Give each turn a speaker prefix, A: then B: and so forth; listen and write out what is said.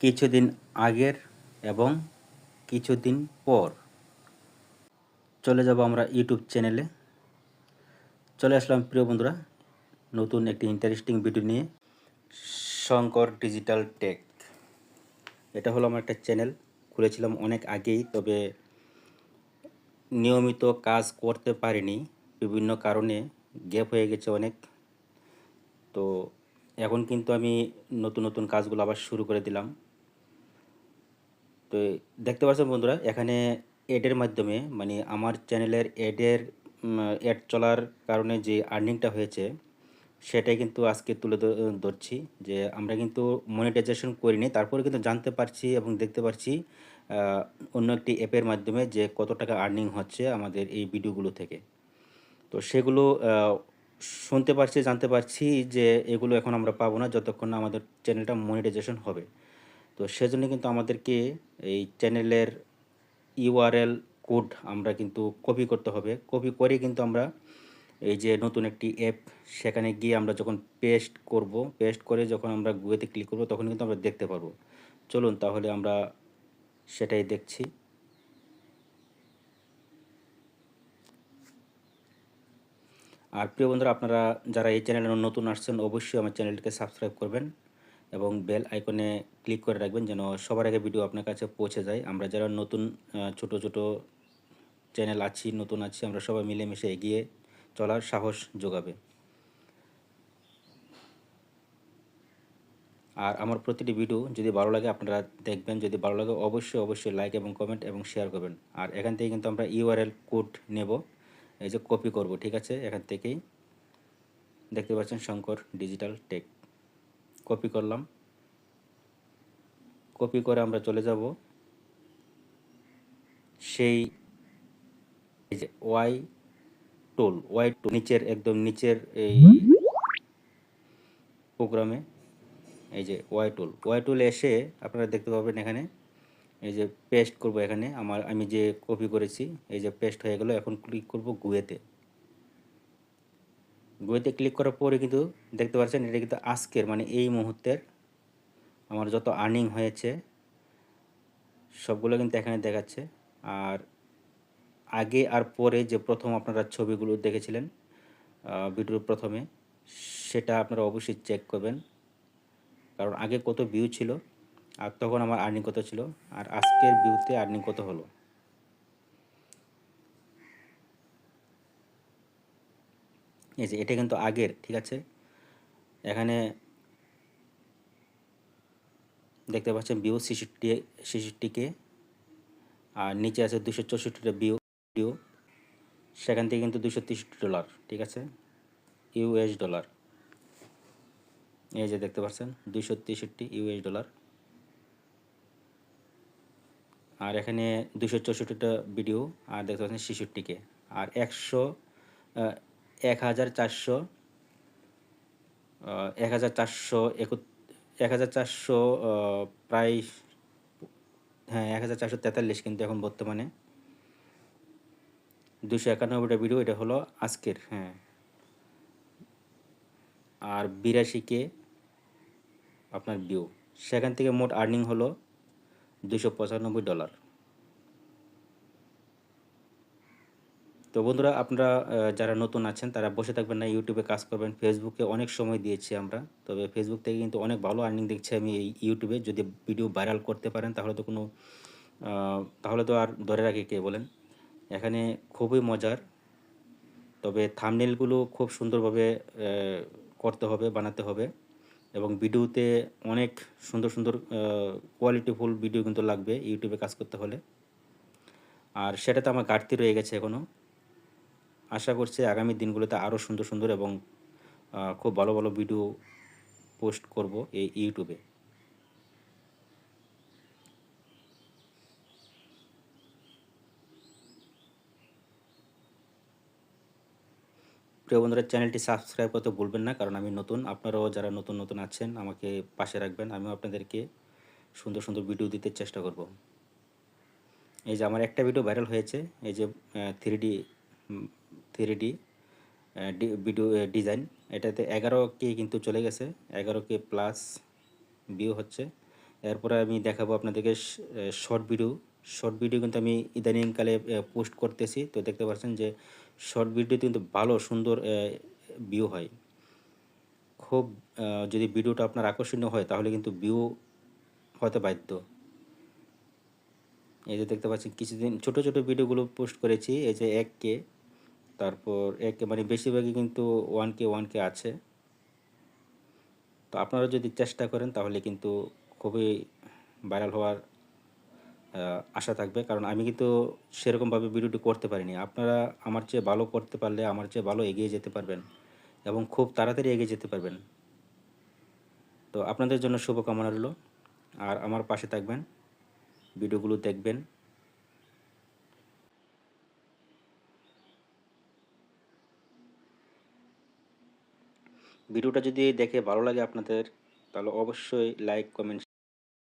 A: কিছুদিন আগের এবং কিছুদিন পর। চলে যাব আমরা ইউটিউব চ্যানেলে চলে আসলাম, প্রিয় বন্ধুরা, নতুন একটি ইন্টারেস্টিং ভিডিও নিয়ে। শঙ্কর ডিজিটাল টেক এটা হলো আমার একটা চ্যানেল খুলেছিলাম অনেক আগেই, তবে নিয়মিত কাজ করতে পারিনি। বিভিন্ন কারণে গ্যাপ হয়ে গেছে অনেক। তো এখন কিন্তু আমি নতুন নতুন কাজগুলো আবার শুরু করে দিলাম। তো দেখতে পাচ্ছেন বন্ধুরা, এখানে এডের মাধ্যমে মানে আমার চ্যানেলের এডের অ্যাড চলার কারণে যে আর্নিংটা হয়েছে, সেটাই কিন্তু আজকে তুলে ধরছি যে আমরা কিন্তু মনিটাইজেশন করিনি, তারপরে কিন্তু জানতে পারছি এবং দেখতে পারছি অন্য একটি অ্যাপের মাধ্যমে যে কত টাকা আর্নিং হচ্ছে আমাদের এই ভিডিওগুলো থেকে। তো সেগুলো শুনতে পারছি, জানতে পারছি যে এগুলো এখন আমরা পাবো না, যতক্ষণ না আমাদের চ্যানেলটা মনিটাইজেশন হবে। তো সেজন্য কিন্তু আমাদেরকে এই চ্যানেলের ইউআরএল কোড আমরা কিন্তু কপি করতে হবে। কপি করে কিন্তু আমরা এই যে নতুন একটি অ্যাপ, সেখানে গিয়ে আমরা যখন পেস্ট করব, পেস্ট করে যখন আমরা গুগেতে ক্লিক করব, তখন কিন্তু আমরা দেখতে পারব। চলুন তাহলে আমরা সেটাই দেখছি। আর প্রিয় বন্ধুরা, আপনারা যারা এই চ্যানেলে নতুন আসছেন, অবশ্যই আমার চ্যানেলটিকে সাবস্ক্রাইব করবেন। এবং বেল আইকনে ক্লিক করে রাখবেন যেন সবার আগে ভিডিও আপনার কাছে পৌঁছে যায়। আমরা যারা নতুন ছোট ছোট চ্যানেল আছি, নতুন আছি, আমরা সবাই মিলেমিশে এগিয়ে চলার সাহস যোগাবে। আর আমার প্রতিটি ভিডিও যদি ভালো লাগে আপনারা দেখবেন, যদি ভালো লাগে অবশ্যই অবশ্যই লাইক এবং কমেন্ট এবং শেয়ার করবেন। আর এখান থেকে কিন্তু আমরা ইউআরএল কোড নেব, এই যে কপি করব, ঠিক আছে? এখান থেকেই দেখতে পাচ্ছেন শঙ্কর ডিজিটাল টেক কপি করলাম। কপি করে আমরা চলে যাব। সেই যে ওয়াই টোল ওয়াই টুল নিচের, একদম নিচের এই প্রোগ্রামে এই যে ওয়াই টুল ওয়াই টুল এসে আপনারা দেখতে পাবেন এখানে, এই যে পেস্ট করব এখানে। আমার, আমি যে কপি করেছি, এই যে পেস্ট হয়ে গেল, এখন ক্লিক করব গুয়েতে গুয়েতে ক্লিক করার পরে কিন্তু দেখতে পাচ্ছেন এটা কিন্তু আজকের মানে এই মুহূর্তের আমার যত আর্নিং হয়েছে, সবগুলো কিন্তু এখানে দেখাচ্ছে। আর আগে আর পরে যে প্রথম আপনারা ছবিগুলো দেখেছিলেন ভিডিওর প্রথমে, সেটা আপনারা অবশ্যই চেক করবেন। কারণ আগে কত ভিউ ছিল, আর তখন আমার আর্নিং কত ছিল, আর আজকের ভিউতে আর্নিং কত হলো। এই যে এটা কিন্তু আগের, ঠিক আছে? এখানে দেখতে পাচ্ছেন ভিউ ছেষট্টি, ছেষট্টিকে, আর নিচে আছে দুশো চৌষট্টিটা ভিউ ভিউ সেখান থেকে কিন্তু দুশো তেষট্টি ডলার ঠিক আছে? ইউএস ডলার এই যে দেখতে পাচ্ছেন, দুশো তেষট্টি ইউএস ডলার আর এখানে দুশো চৌষট্টিটা ভিডিও আর দেখতে পাচ্ছেন ছেষট্টিকে। আর একশো এক হাজার চারশো এক হাজার চারশো একু হাজার চারশো প্রায় হ্যাঁ এক হাজার চারশো তেতাল্লিশ কিন্তু এখন বর্তমানে। দুশো একানব্বইটা ভিডিও এটা হলো আজকের হ্যাঁ। আর বিরাশিকে আপনার ভিউ সেখান থেকে মোট আর্নিং হলো দুশো পঁচানব্বই ডলার তো বন্ধুরা, আপনারা যারা নতুন আছেন, তারা বসে থাকবেন না ইউটিউবে কাজ করবেন। ফেসবুকে অনেক সময় দিয়েছি আমরা। তবে ফেসবুক থেকে কিন্তু অনেক ভালো আর্নিং দেখছি আমি এই ইউটিউবে যদি ভিডিও ভাইরাল করতে পারেন, তাহলে তো কোনো তাহলে তো আর ধরে রাখে কে বলেন? এখানে খুবই মজার। তবে থামনেলগুলো খুব সুন্দরভাবে করতে হবে, বানাতে হবে। এবং ভিডিওতে অনেক সুন্দর সুন্দর কোয়ালিটিফুল ভিডিও কিন্তু লাগবে ইউটিউবে কাজ করতে হলে। আর সেটাতে আমার ঘাটতি রয়ে গেছে এখনও আশা করছি আগামী দিনগুলোতে আরও সুন্দর সুন্দর এবং খুব ভালো ভালো ভিডিও পোস্ট করব এই ইউটিউবে প্রিয় বন্ধুরা, চ্যানেলটি সাবস্ক্রাইব করতে ভুলবেন না, কারণ আমি নতুন। আপনারাও যারা নতুন নতুন আছেন, আমাকে পাশে রাখবেন। আমিও আপনাদেরকে সুন্দর সুন্দর ভিডিও দিতে চেষ্টা করব। এই যে আমার একটা ভিডিও ভাইরাল হয়েছে, এই যে three three D video design এটাতে এগারো কে কিন্তু চলে গেছে, এগারো কে প্লাস ভিউ হচ্ছে। এরপরে আমি দেখাবো আপনাদেরকে শর্ট ভিডিও শর্ট ভিডিও কিন্তু আমি ইদানিংকালে পোস্ট করতেছি। তো দেখতে পাচ্ছেন যে শর্ট ভিডিওতে কিন্তু ভালো, সুন্দর ভিউ হয়। খুব যদি ভিডিওটা আপনার আকর্ষণীয় হয়, তাহলে কিন্তু ভিউ হতে বাধ্য। এই যে দেখতে পাচ্ছেন, কিছুদিন ছোট ছোট ভিডিওগুলো পোস্ট করেছি, এই যে এক কে। তারপর এক মানে বেশিরভাগই কিন্তু ওয়ান কে ওয়ান কে আছে। তো আপনারা যদি চেষ্টা করেন, তাহলে কিন্তু খুবই ভাইরাল হওয়ার আশা থাকবে। কারণ আমি কিন্তু সেরকমভাবে ভিডিওটি করতে পারিনি। আপনারা আমার চেয়ে ভালো করতে পারলে আমার চেয়ে ভালো এগিয়ে যেতে পারবেন এবং খুব তাড়াতাড়ি এগিয়ে যেতে পারবেন। তো আপনাদের জন্য শুভকামনা রইল। আর আমার পাশে থাকবেন, ভিডিওগুলো দেখবেন। ভিডিওটা যদি দেখে ভালো লাগে আপনাদের তাহলে অবশ্যই লাইক কমেন্ট